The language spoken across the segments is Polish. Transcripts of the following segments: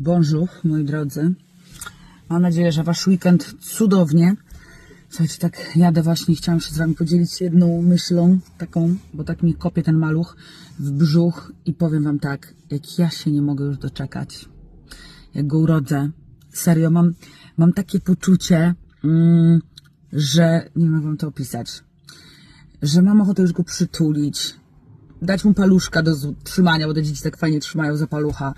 Bonjour, moi drodzy. Mam nadzieję, że wasz weekend cudownie. Słuchajcie, tak jadę właśnie, chciałam się z wami podzielić jedną myślą taką, bo tak mi kopie ten maluch w brzuch i powiem wam tak, jak ja się nie mogę już doczekać. Jak go urodzę. Serio, mam, mam takie poczucie, mm, że nie mogę wam to opisać, że mam ochotę już go przytulić, dać mu paluszka do trzymania, bo te dzieci tak fajnie trzymają za palucha,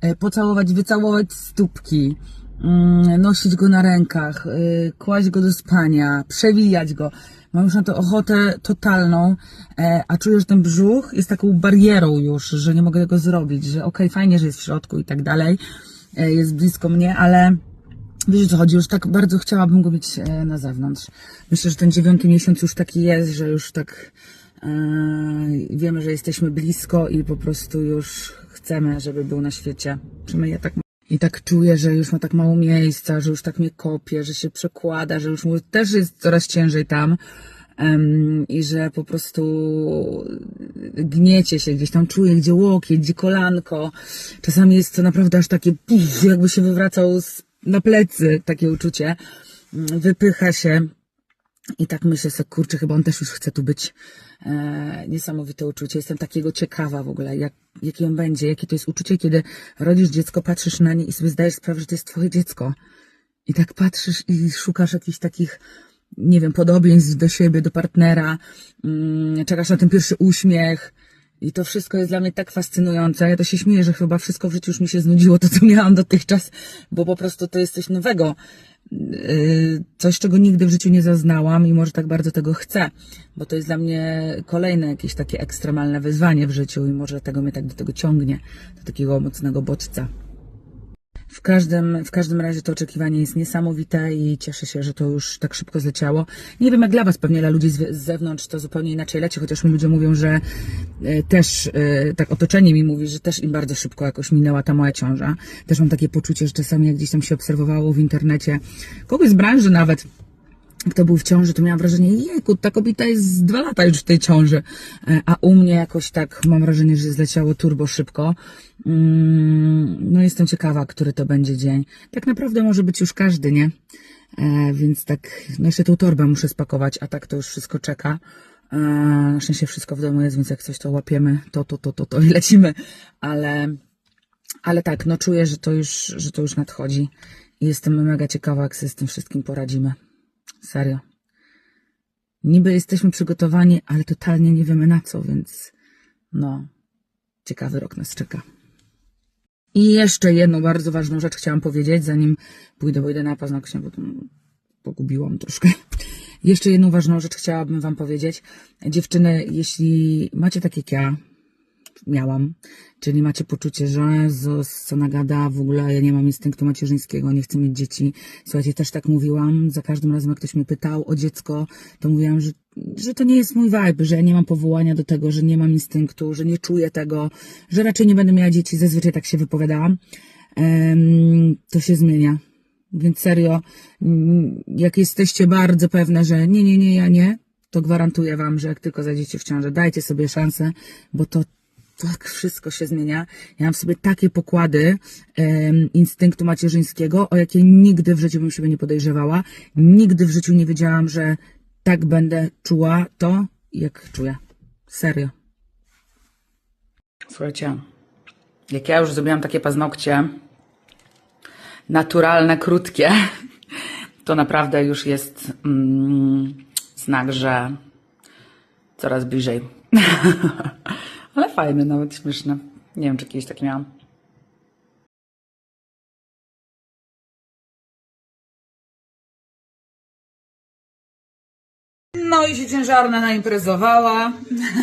e, pocałować, wycałować stópki, mm, nosić go na rękach, y, kłaść go do spania, przewijać go. Mam już na to ochotę totalną, e, a czuję, że ten brzuch jest taką barierą już, że nie mogę tego zrobić, że okej, fajnie, że jest w środku i tak dalej, e, jest blisko mnie, ale Wiesz co chodzi, już tak bardzo chciałabym go mieć e, na zewnątrz. Myślę, że ten dziewiąty miesiąc już taki jest, że już tak e, wiemy, że jesteśmy blisko i po prostu już chcemy, żeby był na świecie. Przynajmniej ja tak. I tak czuję, że już ma tak mało miejsca, że już tak mnie kopie, że się przekłada, że już mu też jest coraz ciężej tam. Em, I że po prostu gniecie się gdzieś tam, czuję, gdzie łokieć, gdzie kolanko. Czasami jest to naprawdę aż takie, jakby się wywracał z, na plecy, takie uczucie. Mm, Wypycha się. I tak myślę sobie, kurczę, chyba on też już chce tu być. E, niesamowite uczucie. Jestem takiego ciekawa w ogóle, jak, jaki on będzie, jakie to jest uczucie, kiedy rodzisz dziecko, patrzysz na nie i sobie zdajesz sprawę, że to jest twoje dziecko. I tak patrzysz i szukasz jakichś takich, nie wiem, podobieństw do siebie, do partnera, mm, czekasz na ten pierwszy uśmiech. I to wszystko jest dla mnie tak fascynujące. Ja to się śmieję, że chyba wszystko w życiu już mi się znudziło, to co miałam dotychczas, bo po prostu to jest coś nowego. Yy, Coś, czego nigdy w życiu nie zaznałam i może tak bardzo tego chcę, bo to jest dla mnie kolejne jakieś takie ekstremalne wyzwanie w życiu i może tego mnie tak do tego ciągnie, do takiego mocnego bodźca. W każdym, w każdym razie to oczekiwanie jest niesamowite i cieszę się, że to już tak szybko zleciało. Nie wiem jak dla Was, pewnie dla ludzi z, zewnątrz to zupełnie inaczej leci, chociaż mi ludzie mówią, że e, też, e, tak otoczenie mi mówi, że też im bardzo szybko jakoś minęła ta moja ciąża. Też mam takie poczucie, że czasami jak gdzieś tam się obserwowało w internecie, kogoś z branży nawet, kto był w ciąży, to miałam wrażenie, jejku, ta kobieta jest z dwa lata już w tej ciąży. E, A u mnie jakoś tak mam wrażenie, że zleciało turbo szybko. Mm, No jestem ciekawa, który to będzie dzień. Tak naprawdę może być już każdy, nie? E, Więc tak, no jeszcze tą torbę muszę spakować, a tak to już wszystko czeka. E, Na szczęście wszystko w domu jest, więc jak coś to łapiemy, to, to, to, to, to i lecimy. Ale, ale tak, no czuję, że to już, że to już nadchodzi. I jestem mega ciekawa, jak sobie z tym wszystkim poradzimy. Serio. Niby jesteśmy przygotowani, ale totalnie nie wiemy na co, więc no, ciekawy rok nas czeka. I jeszcze jedną bardzo ważną rzecz chciałam powiedzieć, zanim pójdę, bo idę na paznokcie, bo tam pogubiłam troszkę. Jeszcze jedną ważną rzecz chciałabym Wam powiedzieć. Dziewczyny, jeśli macie tak jak ja, miałam, czyli macie poczucie, że Jezus, co nagada, w ogóle ja nie mam instynktu macierzyńskiego, nie chcę mieć dzieci. Słuchajcie, też tak mówiłam, za każdym razem jak ktoś mnie pytał o dziecko, to mówiłam, że, że to nie jest mój vibe, że ja nie mam powołania do tego, że nie mam instynktu, że nie czuję tego, że raczej nie będę miała dzieci, zazwyczaj tak się wypowiadałam. Em, to się zmienia. Więc serio, jak jesteście bardzo pewne, że nie, nie, nie, ja nie, to gwarantuję Wam, że jak tylko zajdziecie w ciążę, dajcie sobie szansę, bo to tak wszystko się zmienia. Ja mam w sobie takie pokłady instynktu macierzyńskiego, o jakie nigdy w życiu bym siebie nie podejrzewała. Nigdy w życiu nie wiedziałam, że tak będę czuła to, jak czuję. Serio. Słuchajcie, jak ja już zrobiłam takie paznokcie, naturalne, krótkie, to naprawdę już jest mm, znak, że coraz bliżej. Fajne, nawet śmieszne. Nie wiem, czy kiedyś takie miałam. No i się ciężarna naimprezowała.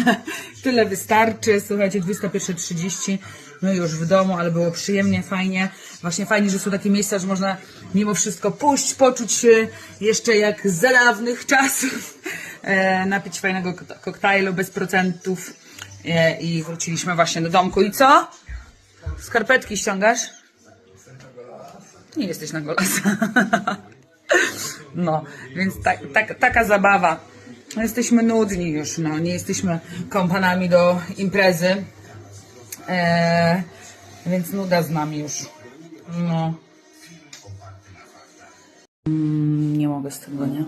Tyle wystarczy. Słuchajcie, 21.30. My już w domu, ale było przyjemnie, fajnie. Właśnie fajnie, że są takie miejsca, że można mimo wszystko pójść, poczuć się jeszcze jak za dawnych czasów. E, napić fajnego kok- koktajlu bez procentów. E, I wróciliśmy właśnie do domku. I co? Skarpetki ściągasz? Nie jesteś na golasa. No, więc tak, tak, taka zabawa. Jesteśmy nudni już, no, nie jesteśmy kompanami do imprezy. E, więc nuda z nami już. No. Mm, nie mogę z tego, nie?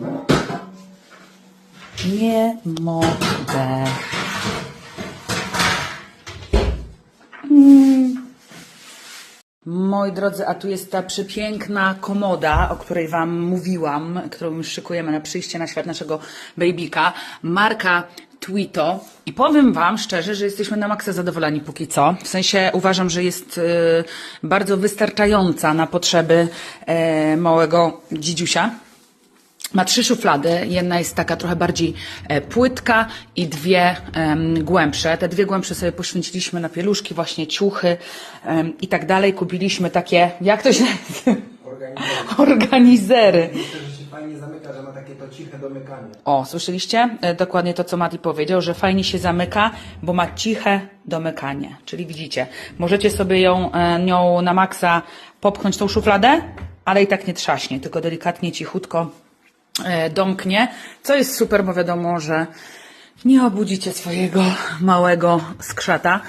Nie mogę. Moi drodzy, a tu jest ta przepiękna komoda, o której Wam mówiłam, którą już szykujemy na przyjście na świat naszego babyka. Marka Twito. I powiem Wam szczerze, że jesteśmy na maksa zadowoleni póki co. W sensie uważam, że jest y, bardzo wystarczająca na potrzeby e, małego dzidziusia. Ma trzy szuflady. Jedna jest taka trochę bardziej e, płytka i dwie em, głębsze. Te dwie głębsze sobie poświęciliśmy na pieluszki, właśnie ciuchy em, i tak dalej. Kupiliśmy takie, jak to się nazywa? Organizery. Myślę, że się fajnie zamyka, że ma takie to ciche domykanie. O, słyszeliście? E, Dokładnie to, co Mati powiedział, że fajnie się zamyka, bo ma ciche domykanie. Czyli widzicie, możecie sobie ją, e, nią na maksa popchnąć tą szufladę, ale i tak nie trzaśnie, tylko delikatnie, cichutko domknie, co jest super, bo wiadomo, że nie obudzicie swojego małego skrzata.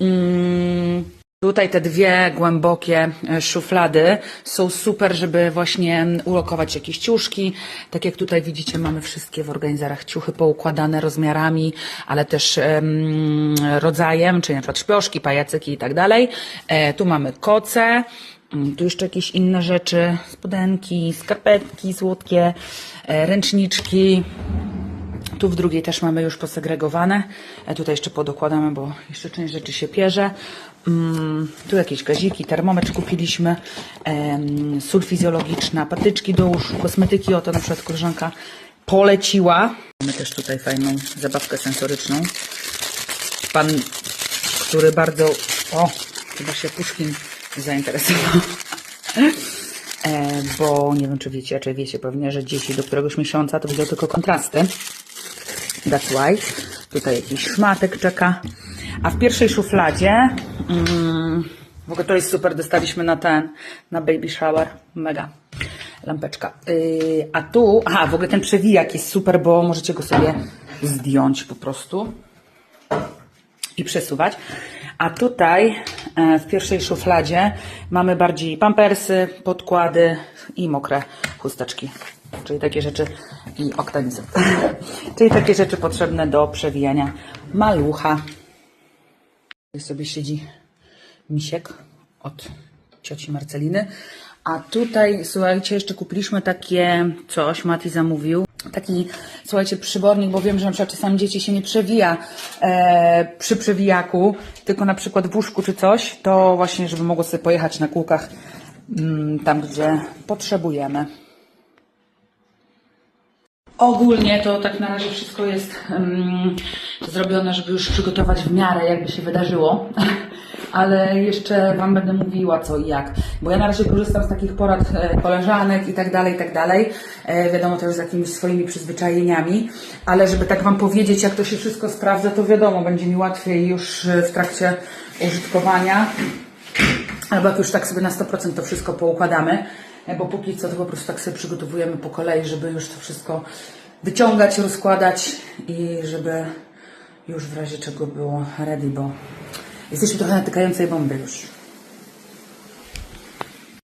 Mm, Tutaj te dwie głębokie e, szuflady są super, żeby właśnie ulokować jakieś ciuszki. Tak jak tutaj widzicie, mamy wszystkie w organizarach ciuchy poukładane rozmiarami, ale też em, rodzajem, czyli na przykład szpioszki, pajacyki i tak dalej. E, tu mamy koce. Mm, Tu jeszcze jakieś inne rzeczy, spodenki, skarpetki słodkie, e, ręczniczki, tu w drugiej też mamy już posegregowane. E, Tutaj jeszcze podokładamy, bo jeszcze część rzeczy się pierze. Mm, tu jakieś gaziki, termometr kupiliśmy, sól fizjologiczna, patyczki do uszu, kosmetyki. Oto na przykład koleżanka poleciła. Mamy też tutaj fajną zabawkę sensoryczną. Pan, który bardzo... O, chyba się Puszkin zainteresował. E, bo nie wiem, czy wiecie, czy wiecie pewnie, że dzieci do któregoś miesiąca to widzą tylko kontrasty. That's why. Tutaj jakiś szmatek czeka. A w pierwszej szufladzie, mm, w ogóle to jest super, dostaliśmy na ten, na baby shower. Mega. Lampeczka. Yy, a tu, aha, w ogóle ten przewijak jest super, bo możecie go sobie zdjąć po prostu i przesuwać. A tutaj e, w pierwszej szufladzie mamy bardziej pampersy, podkłady i mokre chusteczki. Czyli takie rzeczy i oktanizy. Czyli takie rzeczy potrzebne do przewijania malucha. Tutaj sobie siedzi misiek od cioci Marceliny. A tutaj, słuchajcie, jeszcze kupiliśmy takie coś, Mati zamówił. Taki, słuchajcie, przybornik, bo wiem, że na przykład czasami dzieci się nie przewija e, przy przewijaku, tylko na przykład w łóżku czy coś, to właśnie, żeby mogło sobie pojechać na kółkach mm, tam, gdzie potrzebujemy. Ogólnie to tak na razie wszystko jest um, zrobione, żeby już przygotować w miarę, jakby się wydarzyło. Ale jeszcze Wam będę mówiła co i jak. Bo ja na razie korzystam z takich porad e, koleżanek i tak dalej, i tak dalej. E, wiadomo, też z jakimiś swoimi przyzwyczajeniami. Ale żeby tak Wam powiedzieć, jak to się wszystko sprawdza, to wiadomo, będzie mi łatwiej już e, w trakcie użytkowania. Albo jak już tak sobie na 100% to wszystko poukładamy, bo póki co to po prostu tak sobie przygotowujemy po kolei, żeby już to wszystko wyciągać, rozkładać i żeby już w razie czego było ready, bo jesteśmy trochę natykającej bomby już.